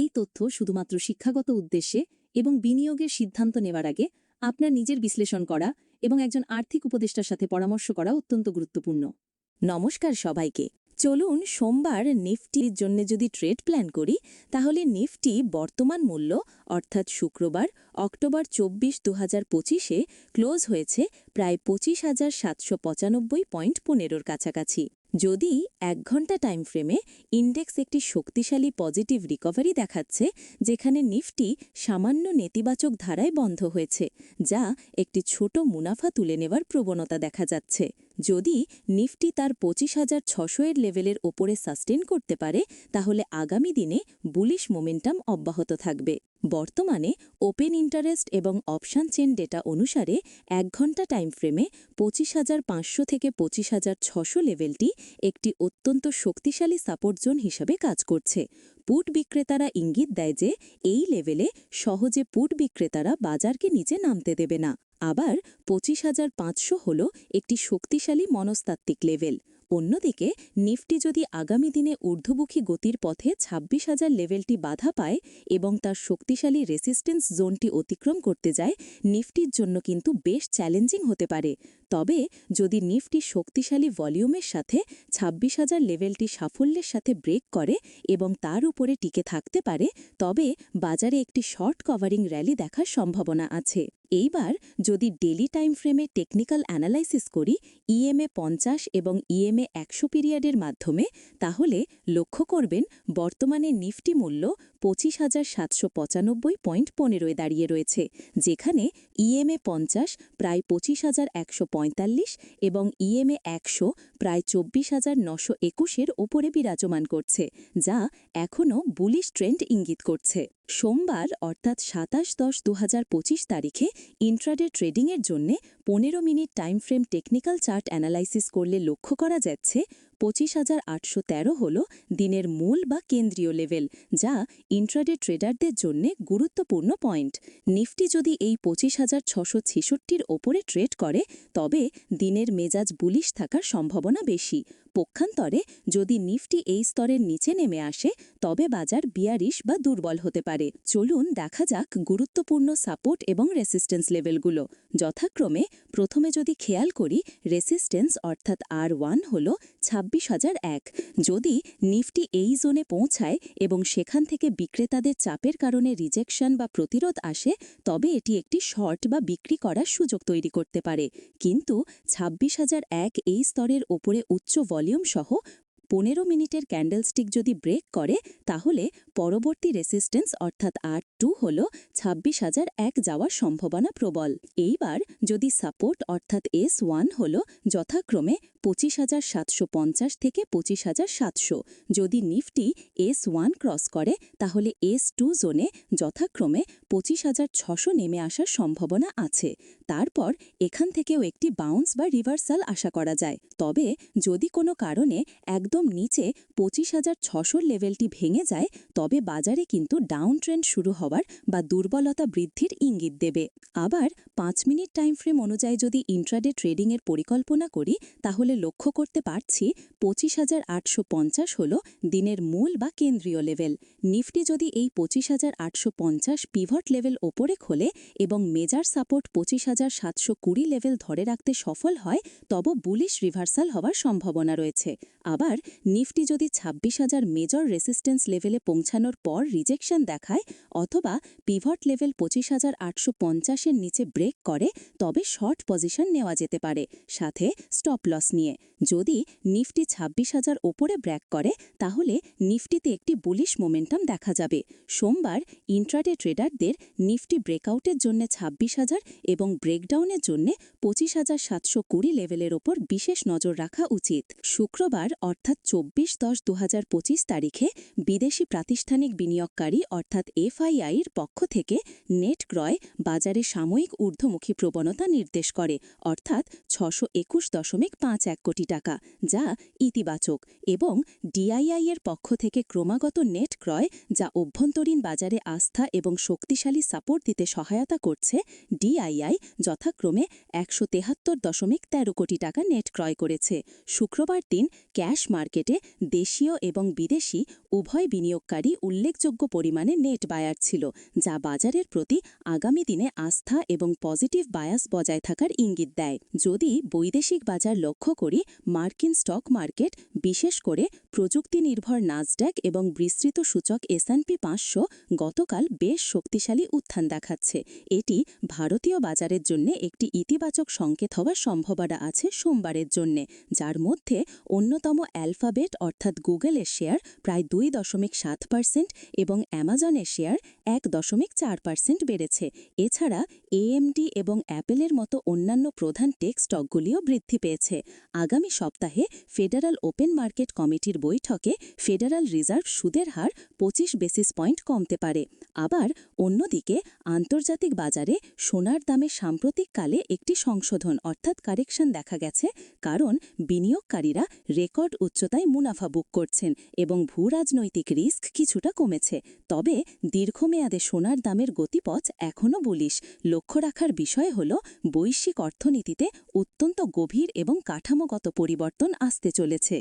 এই তথ্য শুধুমাত্র শিক্ষাগত উদ্দেশ্যে এবং বিনিয়োগের সিদ্ধান্ত নেওয়ার আগে আপনার নিজের বিশ্লেষণ করা এবং একজন আর্থিক উপদেষ্টার সাথে পরামর্শ করা অত্যন্ত গুরুত্বপূর্ণ। নমস্কার সবাইকে। চলুন সোমবার নিফটির জন্য যদি ট্রেড প্ল্যান করি, তাহলে নিফটি বর্তমান মূল্য, অর্থাৎ শুক্রবার, অক্টোবর চব্বিশ দু হাজার পঁচিশে ক্লোজ হয়েছে প্রায় পঁচিশ হাজার সাতশো পঁচানব্বই পয়েন্ট পনেরোর কাছাকাছি। যদি এক ঘণ্টা টাইম ফ্রেমে ইন্ডেক্স একটি শক্তিশালী পজিটিভ রিকভারি দেখাচ্ছে, যেখানে নিফটি সামান্য নেতিবাচক ধারায় বন্ধ হয়েছে, যা একটি ছোট মুনাফা তুলে নেওয়ার প্রবণতা দেখা যাচ্ছে। যদি নিফটি তার পঁচিশ হাজার ছশো এর লেভেলের ওপরে সাস্টেন করতে পারে, তাহলে আগামী দিনে বুলিশ মোমেন্টাম অব্যাহত থাকবে। বর্তমানে ওপেন ইন্টারেস্ট এবং অপশান চেন ডেটা অনুসারে এক ঘণ্টা টাইম ফ্রেমে পঁচিশ হাজার পাঁচশো থেকে পঁচিশ হাজার ছশো লেভেলটি একটি অত্যন্ত শক্তিশালী সাপোর্ট জোন হিসাবে কাজ করছে। পুট বিক্রেতারা ইঙ্গিত দেয় যে, এই লেভেলে সহজে পুট বিক্রেতারা বাজারকে নিচে নামতে দেবে না। আবার পঁচিশ হাজার পাঁচশো হল একটি শক্তিশালী মনস্তাত্ত্বিক লেভেল অন্যদিকে, নিফটি যদি আগামী দিনে ঊর্ধ্বমুখী গতির পথে ছাব্বিশ হাজার লেভেলটি বাধা পায় এবং তার শক্তিশালী রেসিস্টেন্স জোনটি অতিক্রম করতে যায়, নিফটির জন্য কিন্তু বেশ চ্যালেঞ্জিং হতে পারে। তবে, যদি নিফটি শক্তিশালী ভলিউমের সাথে ছাব্বিশ হাজার লেভেলটি সাফল্যের সাথে ব্রেক করে এবং তার উপরে টিকে থাকতে পারে, তবে বাজারে একটি শর্ট কভারিং র্যালি দেখার সম্ভাবনা আছে। এইবার যদি ডেলি টাইম ফ্রেমে টেকনিক্যাল অ্যানালাইসিস করি, ইএমএ পঞ্চাশ এবং ইএমএ একশো পিরিয়ডের মাধ্যমে, তাহলে লক্ষ্য করবেন বর্তমানে নিফটি মূল্য পঁচিশ হাজার সাতশো পঁচানব্বই পয়েন্ট পনেরোয় দাঁড়িয়ে রয়েছে, যেখানে ইএমএ পঞ্চাশ প্রায় পঁচিশ হাজার একশো পঁয়তাল্লিশ এবং ইএমএ একশো প্রায় চব্বিশ হাজার নশো একুশের ওপরে বিরাজমান করছে, যা এখনও বুলিশ ট্রেন্ড ইঙ্গিত করছে। সোমবার অর্থাৎ সাতাশ দশ দু তারিখে ইন্ট্রাডে ট্রেডিংয়ের জন্যে পনেরো minute time frame technical chart analysis করলে লক্ষ্য করা যাচ্ছে পঁচিশ হাজার আটশো তেরো হল দিনের মূল বা কেন্দ্রীয় লেভেল, যা ইন্ট্রাডে ট্রেডারদের জন্য গুরুত্বপূর্ণ পয়েন্ট। নিফটি যদি এই পঁচিশ হাজার ছশো ছেষট্টির ওপরে ট্রেড করে, তবে দিনের মেজাজ বুলিশ থাকার সম্ভাবনা বেশি। পক্ষান্তরে, যদি নিফটি এই স্তরের নিচে নেমে আসে, তবে বাজার বিয়ারিশ বা দুর্বল হতে পারে। চলুন দেখা যাক গুরুত্বপূর্ণ সাপোর্ট এবং রেসিস্টেন্স লেভেলগুলো। যথাক্রমে, প্রথমে যদি খেয়াল করি রেসিস্টেন্স অর্থাৎ আর ওয়ান হল ছাব্বিশ হাজার এক। যদি নিফটি এই জোনে পৌঁছায় এবং সেখান থেকে বিক্রেতাদের চাপের কারণে রিজেকশন বা প্রতিরোধ আসে, তবে এটি একটি শর্ট বা বিক্রি করার সুযোগ তৈরি করতে পারে। কিন্তু ছাব্বিশ হাজার এক এই স্তরের ওপরে উচ্চ ভলিউম সহ পনেরো মিনিটের ক্যান্ডেলস্টিক যদি ব্রেক করে, তাহলে পরবর্তী রেসিস্টেন্স অর্থাৎ আর টু হল ছাব্বিশ হাজার এক যাওয়ার সম্ভাবনা প্রবল। এইবার যদি সাপোর্ট অর্থাৎ এস ওয়ান হল যথাক্রমে পঁচিশ হাজার সাতশো পঞ্চাশ থেকে পঁচিশ হাজার সাতশো। যদি নিফটি এস ওয়ান ক্রস করে, তাহলে এস টু জোনে যথাক্রমে পঁচিশ হাজার ছশো নেমে আসার সম্ভাবনা আছে। তারপর এখান থেকেও একটি বাউন্স বা রিভার্সাল আশা করা যায়। তবে যদি কোনো কারণে একদম নিচে পঁচিশ হাজার ছশোর লেভেলটি ভেঙে যায়, তবে বাজারে কিন্তু ডাউন ট্রেন্ড শুরু হওয়ার বা দুর্বলতা বৃদ্ধির ইঙ্গিত দেবে। আবার পাঁচ মিনিট টাইম ফ্রেম অনুযায়ী যদি ইন্ট্রাডে ট্রেডিংয়ের পরিকল্পনা করি, তাহলে লক্ষ্য করতে পারছি পঁচিশ হাজার আটশো পঞ্চাশ হল দিনের মূল বা কেন্দ্রীয় লেভেল। নিফটি যদি এই পঁচিশ হাজার আটশো পঞ্চাশ পিভট লেভেল ওপরে খোলে এবং মেজার সাপোর্ট পঁচিশ হাজার সাতশো কুড়ি লেভেল ধরে রাখতে সফল হয়, তব বুলিশ রিভার্সাল হওয়ার সম্ভাবনা রয়েছে। আবার, নিফটি যদি ছাব্বিশ হাজার মেজর রেসিস্টেন্স লেভেলে পৌঁছানোর পর রিজেকশন দেখায় অথবা পিভট লেভেল পঁচিশ হাজার আটশো পঞ্চাশের নিচে ব্রেক করে, তবে শর্ট পজিশন নেওয়া যেতে পারে। সাথে স্টপ লস নিয়ে যদি নিফটি ছাব্বিশ হাজার ওপরে ব্র্যাক করে, তাহলে নিফটিতে একটি বুলিশ মোমেন্টাম দেখা যাবে। সোমবার ইন্ট্রাডে ট্রেডারদের নিফটি ব্রেকআউটের জন্য ছাব্বিশ হাজার এবং ব্রেকডাউনের জন্য পঁচিশ হাজার সাতশো কুড়ি লেভেলের ওপর বিশেষ নজর রাখা উচিত। শুক্রবার, অর্থাৎ চব্বিশ দশ দু তারিখে বিদেশি প্রাতিষ্ঠানিক বিনিয়োগকারী, অর্থাৎ এফআইআইয়ের পক্ষ থেকে নেট ক্রয় বাজারে সাময়িক ঊর্ধ্বমুখী প্রবণতা নির্দেশ করে, অর্থাৎ ছশো একুশ দশমিক পাঁচ এক কোটি টাকা, যা ইতিবাচক এবং ডিআইআই এর পক্ষ থেকে ক্রমাগত নেট ক্রয়, যা অভ্যন্তরীণ বাজারে আস্থা এবং শক্তিশালী সাপোর্ট দিতে সহায়তা করছে, ডিআইআই যথাক্রমে একশো তেহাত্তর দশমিক তেরো কোটি টাকা নেট ক্রয় করেছে। শুক্রবার দিন ক্যাশ মার্কেটে দেশীয় এবং বিদেশি উভয় বিনিয়োগকারী উল্লেখযোগ্য পরিমাণে নেট বায়ার ছিল, যা বাজারের প্রতি আগামী দিনে আস্থা এবং পজিটিভ বায়াস বজায় থাকার ইঙ্গিত দেয়। যদি বৈদেশিক বাজার লক্ষ্য করি মার্কিন স্টক মার্কেট, বিশেষ করে প্রযুক্তি নির্ভর নাজড্যাক এবং বিস্তৃত সূচক এসএনপি পাঁচশো গতকাল বেশ শক্তিশালী উত্থান দেখাচ্ছে। এটি ভারতীয় বাজারের জন্য একটি ইতিবাচক সংকেত হওয়ার সম্ভাবনা আছে সোমবারের জন্য, যার মধ্যে অন্যতম অ্যালফাবেট অর্থাৎ গুগলের শেয়ার প্রায় দুই দশমিক সাত পার্সেন্ট এবং অ্যামাজনের শেয়ার এক দশমিক চার পার্সেন্ট বেড়েছে। এছাড়া এএমডি এবং অ্যাপেলের মতো অন্যান্য প্রধান টেক স্টকগুলিও বৃদ্ধি পেয়েছে। আগামী সপ্তাহে ফেডারাল ওপেন মার্কেট কমিটির বৈঠকে ফেডারাল রিজার্ভ সুদের হার পঁচিশ বেসিস পয়েন্ট কমতে পারে। আবার অন্যদিকে আন্তর্জাতিক বাজারে সোনার দামে সাম্প্রতিককালে একটি সংশোধন অর্থাৎ কারেকশন দেখা গেছে, কারণ বিনিয়োগকারীরা রেকর্ড উচ্চতায় মুনাফা বুক করছেন এবং ভূরাজনৈতিক রিস্ক কিছুটা কমেছে। তবে দীর্ঘমেয়াদে সোনার দামের গতিপথ এখনও বলিশ। লক্ষ্য রাখার বিষয় হল বৈশ্বিক অর্থনীতিতে অত্যন্ত গভীর এবং কাঠামোগত পরিবর্তন আসতে চলেছে।